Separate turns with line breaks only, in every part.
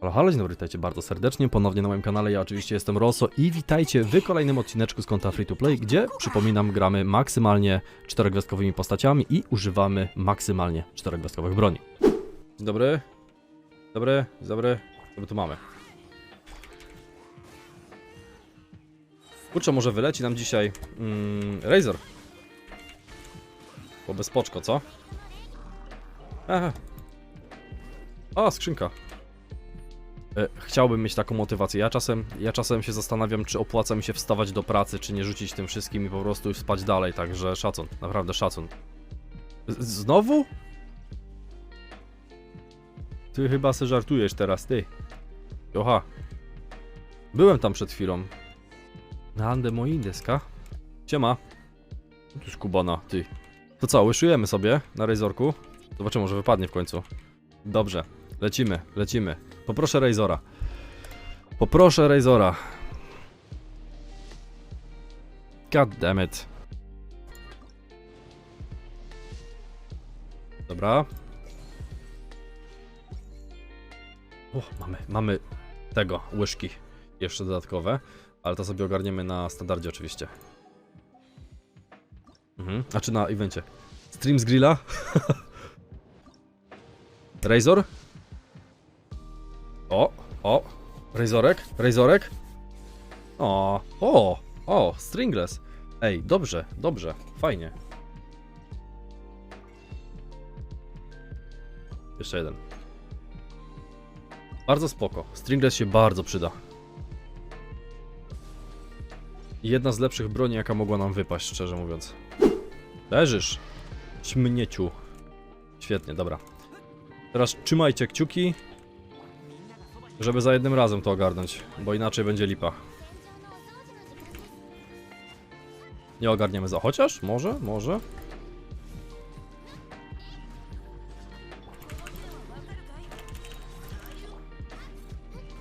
Halo, halo, dzień dobry, witajcie bardzo serdecznie ponownie na moim kanale, ja oczywiście jestem Rosso i witajcie w kolejnym odcineczku z konta Free to Play, gdzie, przypominam, gramy maksymalnie czterogwiazdkowymi postaciami i używamy maksymalnie czterogwiazdkowych broni. Dzień dobry. Dobry, dobry. Co my tu mamy? Kurczę, może wyleci nam dzisiaj mm, Razor. Bo bezpoczko, co? Aha. O, skrzynka. E, Chciałbym mieć taką motywację. Ja czasem, ja czasem się zastanawiam, czy opłaca mi się wstawać do pracy, czy nie rzucić tym wszystkim i po prostu spać dalej, także szacun, naprawdę szacun. Z znowu? Ty chyba se żartujesz teraz, ty. Jocha. Byłem tam przed chwilą. Na Ande moi deska. Siema. Tu jest kubana, ty. To co, łyszujemy sobie na Razorku? Zobaczymy, może wypadnie w końcu. Dobrze, lecimy, lecimy. Poproszę Razora. Poproszę Razora. God damn it. Dobra. O, mamy, mamy tego, łyżki jeszcze dodatkowe, ale to sobie ogarniemy na standardzie oczywiście. Mhm, a czy na evencie. Stream z grilla? Razor? O, Razorek, Razorek. O, o, o, stringless. Ej, dobrze, dobrze, fajnie. Jeszcze jeden. Bardzo spoko. Stringless się bardzo przyda. Jedna z lepszych broni, jaka mogła nam wypaść, szczerze mówiąc. Leżysz. Śmnieciu. Świetnie, dobra. Teraz trzymajcie kciuki, żeby za jednym razem to ogarnąć, bo inaczej będzie lipa. Nie ogarniemy za chociaż? Może? Może?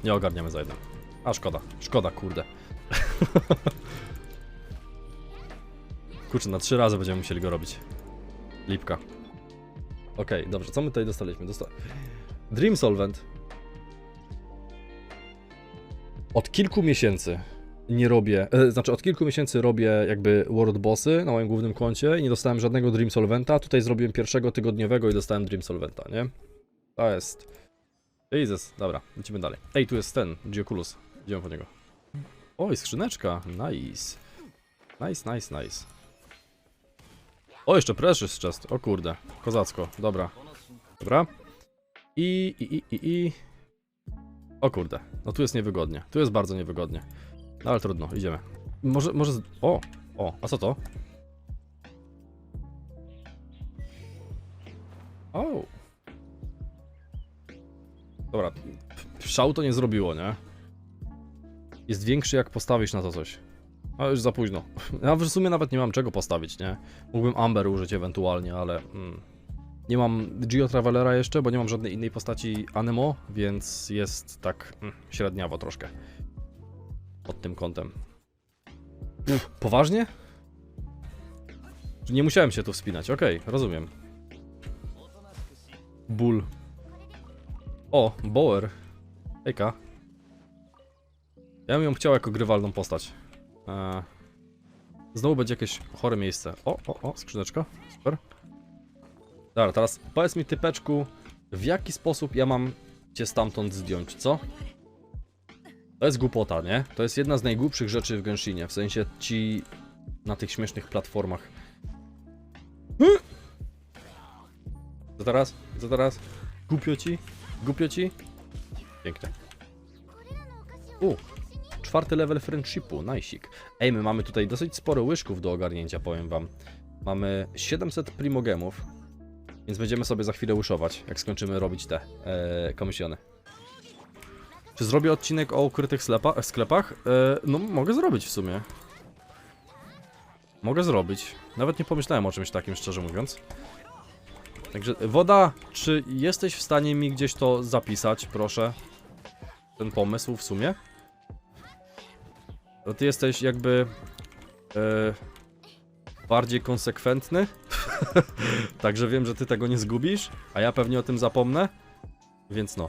Nie ogarniamy za jednym. A szkoda, szkoda, kurde. Kurczę, na trzy razy będziemy musieli go robić. Lipka. Okej, dobrze, co my tutaj dostaliśmy? Dosta Dream Solvent. Od kilku miesięcy nie robię, e, znaczy od kilku miesięcy robię jakby World Bossy na moim głównym koncie i nie dostałem żadnego Dream Solventa. Tutaj zrobiłem pierwszego tygodniowego i dostałem Dream Solventa, nie? To jest... Jesus, dobra, lecimy dalej. Ej, tu jest ten, Geoculus. Idziemy po niego. Oj, skrzyneczka, nice. Nice, nice, nice. O, jeszcze Precious Chest, o kurde, kozacko, dobra. Dobra. I, i, i, i, i... O kurde, no tu jest niewygodnie, tu jest bardzo niewygodnie. No ale trudno, idziemy. Może, może... z- O, o, a co to? O. Dobra, szału to nie zrobiło, nie? Jest większy jak postawisz na to coś. A już za późno. Ja w sumie nawet nie mam czego postawić, nie? Mógłbym Amber użyć ewentualnie, ale... Mm. Nie mam Geo Travelera jeszcze, bo nie mam żadnej innej postaci Anemo, więc jest tak mm, średniawo troszkę. Pod tym kątem. Uff, poważnie? Nie musiałem się tu wspinać, okej, rozumiem. Bull. O, Bower. Ejka. Ja bym ją chciał jako grywalną postać. Eee, znowu będzie jakieś chore miejsce. O, o, o, skrzyneczka. Super. Dobra, teraz powiedz mi typeczku, w jaki sposób ja mam cię stamtąd zdjąć, co? To jest głupota, nie? To jest jedna z najgłupszych rzeczy w Genshinie, w sensie ci na tych śmiesznych platformach. Hy! Co teraz? Co teraz? Głupio ci? Głupio ci? Pięknie. U, czwarty level friendshipu, najsik. Ej, my mamy tutaj dosyć sporo łyżków do ogarnięcia, powiem wam. Mamy 700 primogemów, więc będziemy sobie za chwilę łyszować, jak skończymy robić te e, komisjony. Czy zrobię odcinek o ukrytych sklepach? E, no, mogę zrobić w sumie. Mogę zrobić. Nawet nie pomyślałem o czymś takim, szczerze mówiąc. Także, woda, czy jesteś w stanie mi gdzieś to zapisać, proszę? Ten pomysł w sumie? To ty jesteś jakby... E, bardziej konsekwentny. Także wiem, że ty tego nie zgubisz, a ja pewnie o tym zapomnę. Więc no.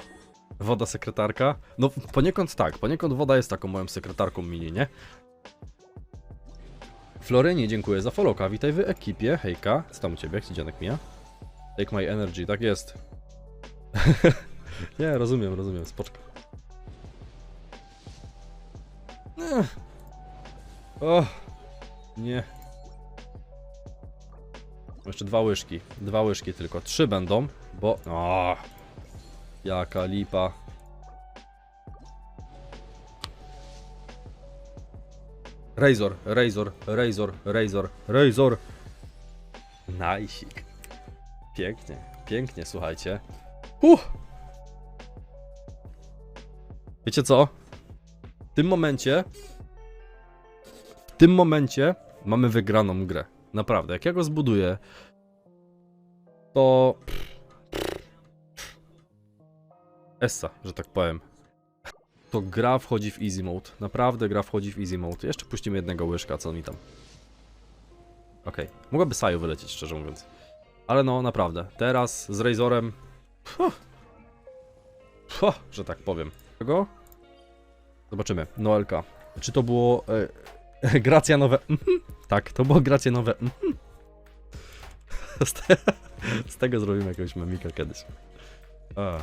Woda sekretarka? No poniekąd tak, poniekąd woda jest taką moją sekretarką mini, nie? Florynie, dziękuję za followka, witaj w ekipie, hejka. Co tam u ciebie, jak mija? Take my energy, tak jest. nie, rozumiem, rozumiem, spoczko. Ech. O, nie. Jeszcze dwa łyżki, dwa łyżki tylko, trzy będą, bo... O, jaka lipa. Razor, Razor, Razor, Razor, Razor. Najsik. Pięknie, pięknie, słuchajcie. Uh. Wiecie co? W tym momencie, w tym momencie mamy wygraną grę. Naprawdę, jak ja go zbuduję, to... Essa, że tak powiem. To gra wchodzi w easy mode. Naprawdę gra wchodzi w easy mode. Jeszcze puścimy jednego łyżka, co mi tam. Okej. Mogłaby Saju wylecieć, szczerze mówiąc. Ale no, naprawdę. Teraz z Razorem... Huh. Huh, że tak powiem. Czego? Zobaczymy. Noelka. Czy to było... E, gracja nowe... Mhm. Tak, to było gracie nowe... Mhm. Z, te, z tego zrobimy jakiegoś memika kiedyś. Ach.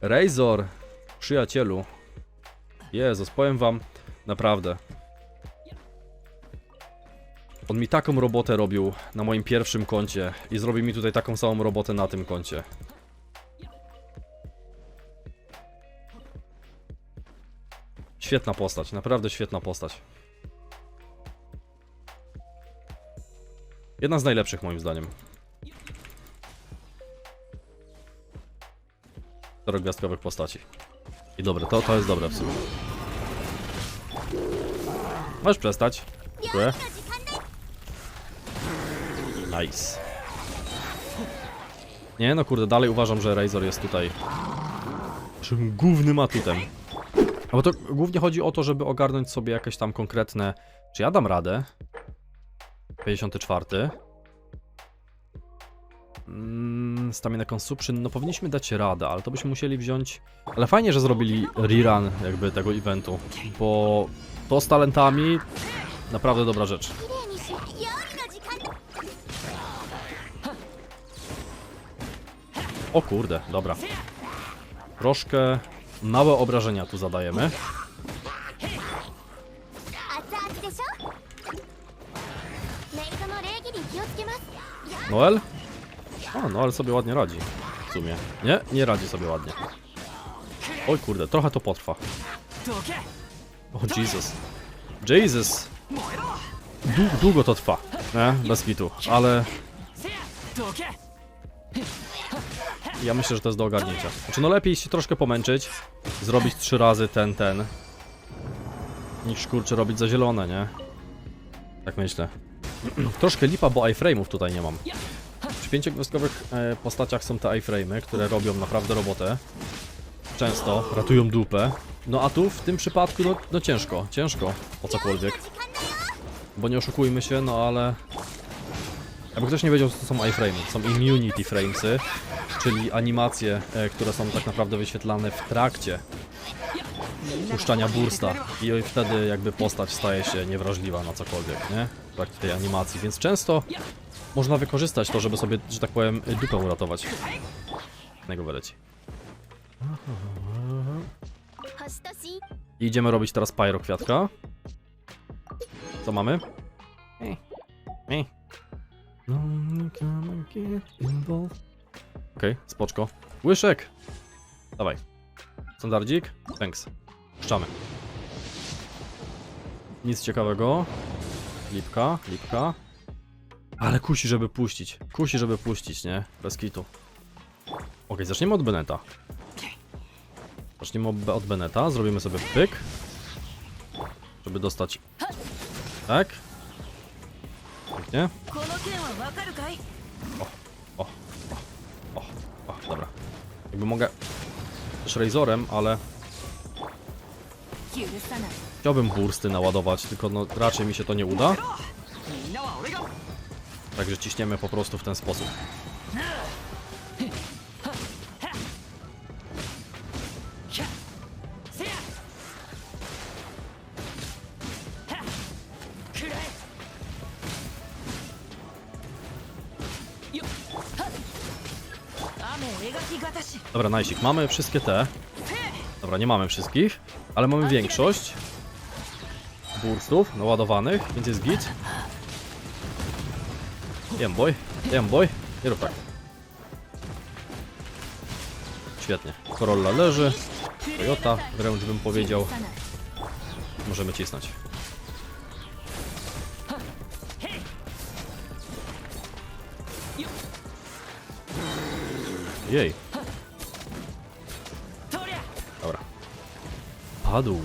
Razor, przyjacielu. Jezus, powiem wam, naprawdę. On mi taką robotę robił na moim pierwszym koncie i zrobi mi tutaj taką samą robotę na tym koncie. Świetna postać, naprawdę świetna postać. Jedna z najlepszych moim zdaniem. Czterogwiazdkowych postaci. I dobre, to, to jest dobre w sumie. Możesz przestać. Dziękuję. Nice. Nie no kurde, dalej uważam, że Razor jest tutaj naszym głównym atutem. No bo to głównie chodzi o to, żeby ogarnąć sobie jakieś tam konkretne... Czy ja dam radę? 54. Mm, stamina consumption, no powinniśmy dać radę, ale to byśmy musieli wziąć... Ale fajnie, że zrobili rerun jakby tego eventu, bo to z talentami naprawdę dobra rzecz. O kurde, dobra. Troszkę Małe obrażenia tu zadajemy. Noel? O, Noel sobie ładnie radzi. W sumie. Nie? Nie radzi sobie ładnie. Oj kurde, trochę to potrwa. O Jesus. Jesus! Długo, długo to trwa. Nie? Bez kitu. Ale ja myślę, że to jest do ogarnięcia. Znaczy no lepiej się troszkę pomęczyć. Zrobić trzy razy ten, ten. Niż kurczę robić za zielone, nie? Tak myślę. Troszkę lipa, bo iframe'ów tutaj nie mam. Przy pięciogwiazdkowych e, postaciach są te iframe'y, które robią naprawdę robotę. Często ratują dupę. No a tu w tym przypadku, no, no ciężko, ciężko o cokolwiek. Bo nie oszukujmy się, no ale... Aby ktoś nie wiedział, co to są iframe'y. To są immunity framesy, czyli animacje, e, które są tak naprawdę wyświetlane w trakcie puszczania bursta i wtedy jakby postać staje się niewrażliwa na cokolwiek, nie? W trakcie tej animacji, więc często można wykorzystać to, żeby sobie, że tak powiem, dupę uratować. Niego wyleci. Idziemy robić teraz pyro kwiatka. Co mamy? Ej. Ej. Okej, spoczko. Łyszek! Dawaj. Standardzik? Thanks. Puszczamy. Nic ciekawego. Lipka, lipka. Ale kusi, żeby puścić. Kusi, żeby puścić, nie? Bez kitu. Okej, zaczniemy od Beneta. Zaczniemy od- od Beneta, zrobimy sobie pyk. Żeby dostać... Tak? Pięknie.
この件はわかるかい
O, o, dobra. Jakby mogę też Razorem, ale
許さない
chciałbym bursty naładować, tylko no raczej mi się to nie uda.
みんなは俺が
Także ciśniemy po prostu w ten sposób. Dobra, najsik. Mamy wszystkie te. Dobra, nie mamy wszystkich, ale mamy większość burstów naładowanych, więc jest git. Jemboy, jemboy, nie rób tak. Świetnie. Korolla leży. Toyota, wręcz bym powiedział. Możemy cisnąć. Jej. Dobra. Padł.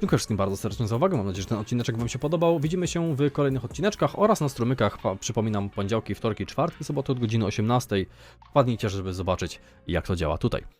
Dziękuję wszystkim bardzo serdecznie za uwagę. Mam nadzieję, że ten odcineczek Wam się podobał. Widzimy się w kolejnych odcineczkach oraz na strumykach. Przypominam, poniedziałki, wtorki, czwartki, soboty od godziny 18. Wpadnijcie, żeby zobaczyć, jak to działa tutaj.